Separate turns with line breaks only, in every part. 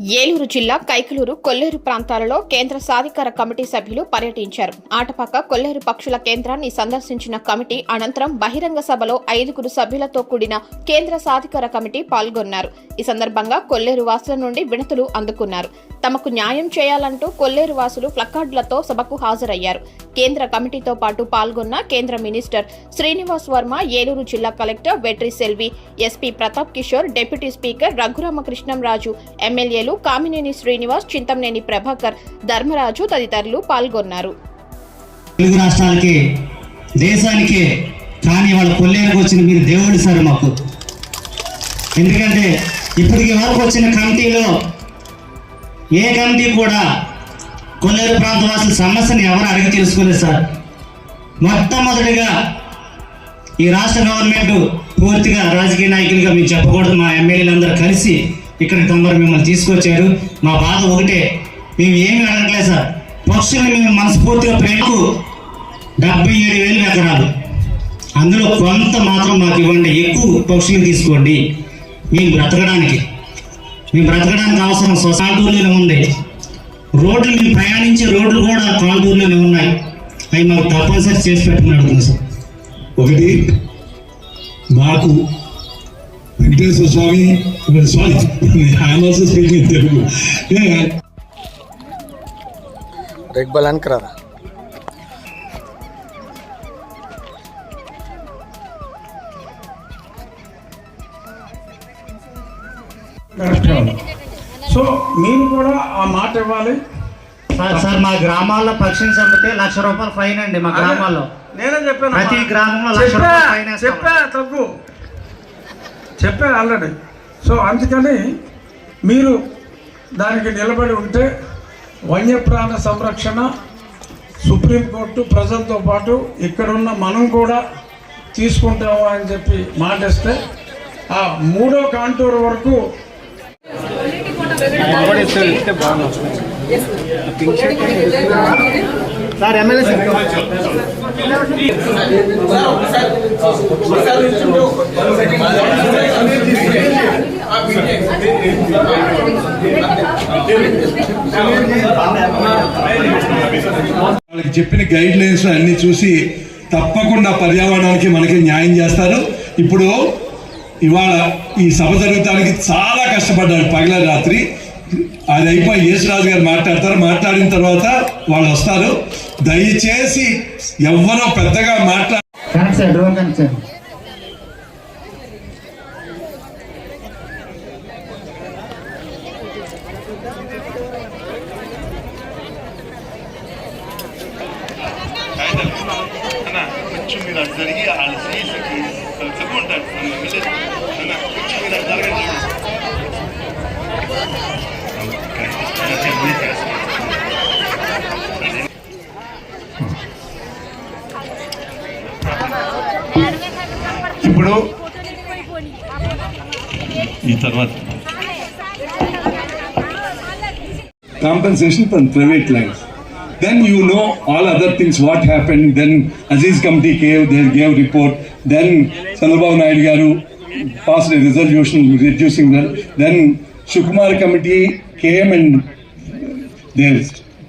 ఏలూరు జిల్లా కైకలూరు కొల్లేరు ప్రాంతాలలో కేంద్ర సాధికార కమిటీ సభ్యులు పర్యటించారు. ఆటపాక కొల్లేరు పక్షుల కేంద్రాన్ని సందర్శించిన కమిటీ అనంతరం బహిరంగ సభలో ఐదుగురు సభ్యులతో కూడిన కేంద్ర సాధికార కమిటీ పాల్గొన్నారు. ఈ సందర్భంగా కొల్లేరు వాసుల నుండి వినతులు అందుకున్నారు. తమకు న్యాయం చేయాలంటూ కొల్లేరు వాసులు ప్లకార్డులతో సభకు హాజరయ్యారు. కేంద్ర కమిటీతో పాటు పాల్గొన్న కేంద్ర మినిస్టర్ శ్రీనివాస్ వర్మ ఏలూరు జిల్లా collector Vetri Selvi SP Prathap Kishore deputy speaker Raghu Rama Krishnam Raju ఎమ్మెల్యేలు కామినేని శ్రీనివాస్ చింతమనేని ప్రభాకర్ ధర్మరాజు తదితరులు పాల్గొన్నారు.
తెలుగు రాష్ట్రాలకి దేశానికే కానీ వాళ్ళ కొల్లేరుకు వచ్చిన మీరు దేవుడు సార్ మాకు. ఎందుకంటే ఇప్పటికి వరకు వచ్చిన కమిటీలో ఏ కమిటీ కూడా కొల్లేరు ప్రాంత వాసుల సమస్యను ఎవరు అడిగి తెలుసుకోలేదు సార్. మొట్టమొదటిగా ఈ రాష్ట్ర గవర్నమెంట్ పూర్తిగా రాజకీయ నాయకులుగా మేము చెప్పకూడదు. మా ఎమ్మెల్యేలందరూ కలిసి ఇక్కడ తొందర మిమ్మల్ని తీసుకొచ్చారు. మా బాధ ఒకటే మేము ఏమి అడగట్లేదు సార్. పక్షుల్ని మేము మనస్ఫూర్తిగా ప్రేమకు డెబ్బై ఏడు వేలు ఎకరాలు. అందులో కొంత మాత్రం మాకు ఇవ్వండి. ఎక్కువ పక్షులు తీసుకోండి. మేము బ్రతకడానికి. మేము బ్రతకడానికి అవసరం. సొసైటీలోనే ఉంది. రోడ్లు మేము ప్రయాణించే రోడ్లు కూడా కాంటూర్లోనే ఉన్నాయి. అవి మాకు తప్పనిసరి చేసి పెట్టుకున్నాడు అడుగుతున్నాం సార్.
ఒకటి మాకు Venkateswara Swamy Swamy I'm also speaking Telugu
so మీరు కూడా ఆ మాట ఇవ్వాలి.
సార్ సార్ మా గ్రామాల్లో పక్షిని చంపితే లక్ష రూపాయలు ఫైన్ అండి మా గ్రామాల్లో.
నేనే చెప్పాను
ప్రతి గ్రామంలో లక్ష రూపాయలు ఫైన్ వేస్తాం.
చెప్పా తగ్గు చెప్పా ఆల్రెడీ. సో అందుకని మీరు దానికి నిలబడి ఉంటే వన్యప్రాణ సంరక్షణ సుప్రీంకోర్టు ప్రజలతో పాటు ఇక్కడున్న మనం కూడా తీసుకుంటాము అని చెప్పి మాటిస్తే ఆ మూడో కాంటూర్ వరకు
సార్ ఎమ్మెల్యే
వాళ్ళకి చెప్పిన గైడ్ లైన్స్ అన్ని చూసి తప్పకుండా పర్యావరణానికి మనకి న్యాయం చేస్తారు. ఇప్పుడు ఇవాళ ఈ సభ జరగటానికి చాలా కష్టపడ్డారు. పగల రాత్రి అది అయిపోయి యేసురాజు గారు మాట్లాడతారు. మాట్లాడిన తర్వాత వాళ్ళు వస్తారు. దయచేసి ఎవరో పెద్దగా మాట్లా
connect sir drone connect sir
అన్న కొంచెం మీరు అటు జరిగి వాళ్ళ సీసీకి తగ్గుంటారు
ఇప్పుడు ఈ తర్వాత compensation from private lines Then you know all other things what happened. Then Aziz Committee gave, they gave report. Then Chandrababu Naidu garu passed a resolution reducing that. Then Shukumar Committee came and they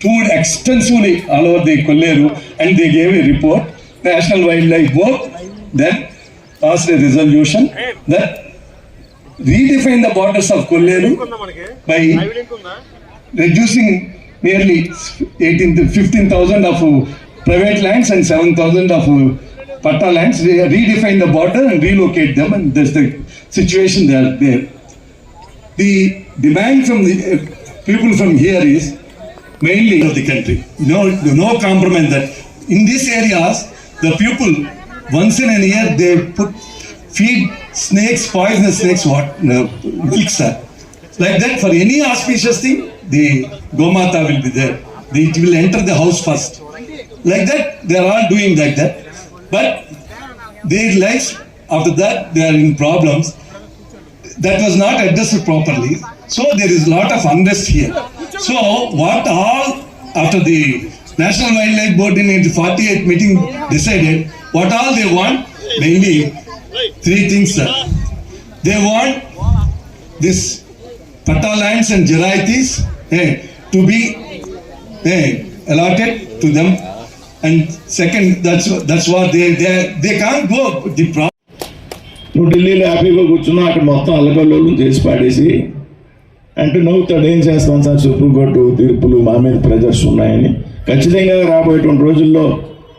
toured extensively all over the Kolleru and they gave a report. National Wildlife Board then passed a resolution that redefine the borders of Kolleru by reducing nearly 18 to 15,000 of uh, private lands and 7,000 of uh, patta lands. They redefine the border and relocate them, and that's the situation they are there. The demand from the uh, people from here is mainly of the country. No, no compromise that in these areas, the people once in a year they put feed snakes, poisonous snakes, what sir. Like that, for any auspicious thing, the Gomata will be there. It will enter the house first. Like that, they are all doing like that. But their lives, after that, they are in problems. That was not addressed properly. So there is a lot of unrest here. So what all, after the National Wildlife Board in its 48th meeting decided, what all they want, mainly three things, sir. They want this Pata lands and Jaraitis eh, to be eh, allotted to them. And second, that's that's what they they they can't go. The problem.
నువ్వు ఢిల్లీలో హ్యాపీగా కూర్చున్నా అక్కడ మొత్తం అల్లగల్లోలు చేసి పాడేసి అంటే నవ్వుతాడు ఏం చేస్తాం సార్ సుప్రీంకోర్టు తీర్పులు మా మీద ప్రెజర్స్ ఉన్నాయని ఖచ్చితంగా రాబోయేటువంటి రోజుల్లో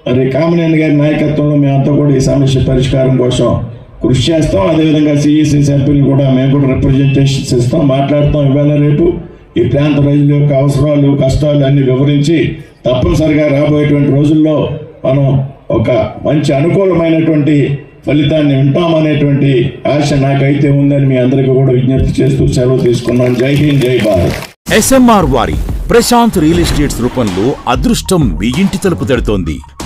మరి కామినేని గారి నాయకత్వంలో మేమంతా కూడా ఈ సమస్య పరిష్కారం కోసం కృషి చేస్తాం. అదేవిధంగా సిఈసి సభ్యులు కూడా మేము కూడా రిప్రజెంటేషన్స్ ఇస్తాం మాట్లాడతాం. ఇవాళ రేపు ఈ ప్రాంత ప్రజల యొక్క అవసరాలు కష్టాలు అన్ని వివరించి తప్పనిసరిగా రాబోయేటువంటి రోజుల్లో మనం ఒక మంచి అనుకూలమైనటువంటి ఫలితాన్ని వింటామనేటువంటి ఆశ నాకైతే ఉందని మీ అందరికీ కూడా విజ్ఞప్తి చేస్తూ సెలవు తీసుకున్నాను. జై హింద్ జై భారత్.
ఎస్ఎంఆర్ వారి ప్రశాంత్ రియల్ ఎస్టేట్స్ రూపంలో అదృష్టం మీ ఇంటి తలుపు తడుతోంది.